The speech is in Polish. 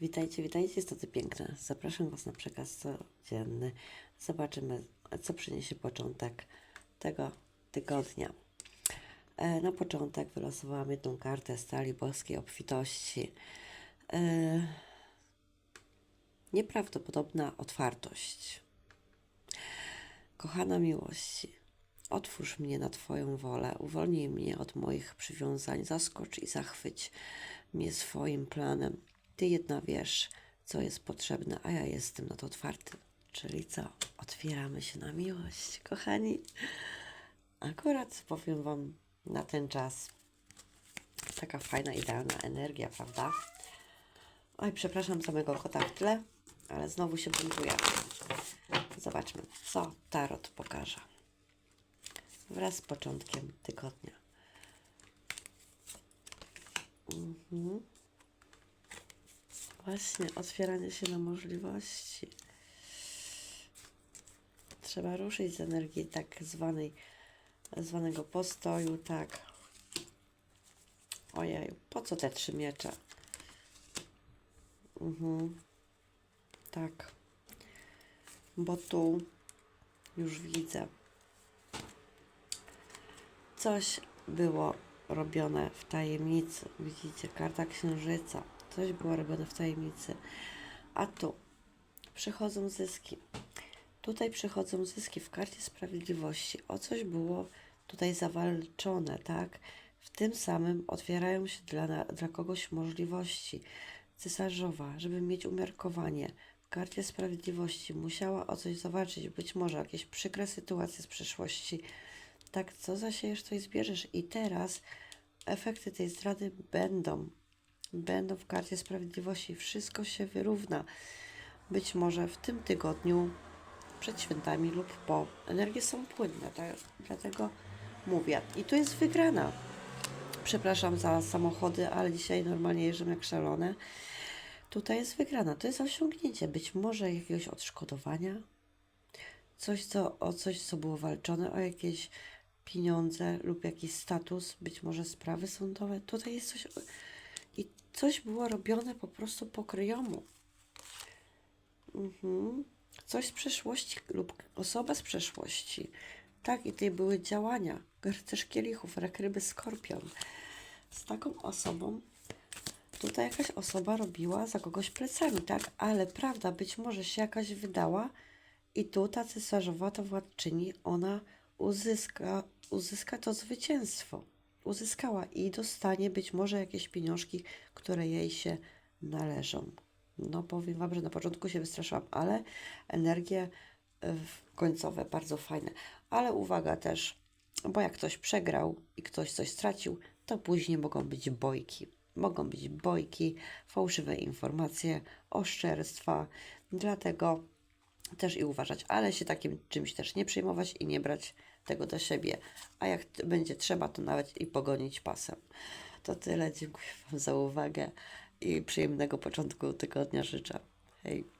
Witajcie, witajcie, istoty piękne. Zapraszam Was na przekaz codzienny. Zobaczymy, co przyniesie początek tego tygodnia. E, Na początek wylosowałam jedną kartę stali boskiej obfitości. E, Nieprawdopodobna otwartość. Kochana miłości, otwórz mnie na Twoją wolę, uwolnij mnie od moich przywiązań, zaskocz i zachwyć mnie swoim planem. Ty jedna wiesz, co jest potrzebne, a ja jestem na to otwarty. Czyli co? Otwieramy się na miłość, kochani. Akurat powiem Wam na ten czas taka fajna, idealna energia, prawda? Oj, przepraszam samego kota w tle, ale znowu się buntuje. Zobaczmy, co Tarot pokaże wraz z początkiem tygodnia. Mhm. Właśnie, otwieranie się na możliwości. Trzeba ruszyć z energii tak zwanej, zwanego postoju, tak. Ojej, po co te trzy miecze? Mhm. Tak. Bo tu już widzę. Coś było robione w tajemnicy. Widzicie, karta księżyca. Coś było robione w tajemnicy. A tu przychodzą zyski. Tutaj przychodzą zyski w karcie sprawiedliwości. O coś było tutaj zawalczone, tak? W tym samym otwierają się dla, dla kogoś możliwości. Cesarzowa, żeby mieć umiarkowanie. W karcie sprawiedliwości musiała o coś zawalczyć, być może jakieś przykre sytuacje z przeszłości. Tak, co zasiejesz, i zbierzesz. I teraz efekty tej zdrady będą. Będą w karcie sprawiedliwości. Wszystko się wyrówna. Być może w tym tygodniu, przed świętami lub po. Energie są płynne, tak? dlatego mówię. I tu jest wygrana. Przepraszam za samochody, ale dzisiaj normalnie jeżdżę jak szalone. Tutaj jest wygrana. To jest osiągnięcie być może jakiegoś odszkodowania, coś, co, o coś, co było walczone, o jakieś pieniądze lub jakiś status, być może sprawy sądowe. Tutaj jest coś. I coś było robione po prostu po kryjomu. Mhm. Coś z przeszłości lub osoba z przeszłości. Tak, i tutaj były działania. Rycerz kielichów, rekryby, skorpion. Z taką osobą tutaj jakaś osoba robiła za kogoś plecami, tak? Ale prawda być może się jakaś wydała i tu ta cesarzowa, ta władczyni, ona uzyska, uzyska to zwycięstwo. Uzyskała i dostanie być może jakieś pieniążki, które jej się należą. No powiem Wam, że na początku się wystraszyłam, ale energie y, końcowe bardzo fajne. Ale uwaga też, bo jak ktoś przegrał i ktoś coś stracił, to później mogą być bojki. Mogą być bojki, fałszywe informacje, oszczerstwa. Dlatego też i uważać, ale się takim czymś też nie przejmować i nie brać tego do siebie. A jak będzie trzeba, to nawet i pogonić pasem. To tyle. Dziękuję Wam za uwagę i przyjemnego początku tygodnia życzę. Hej.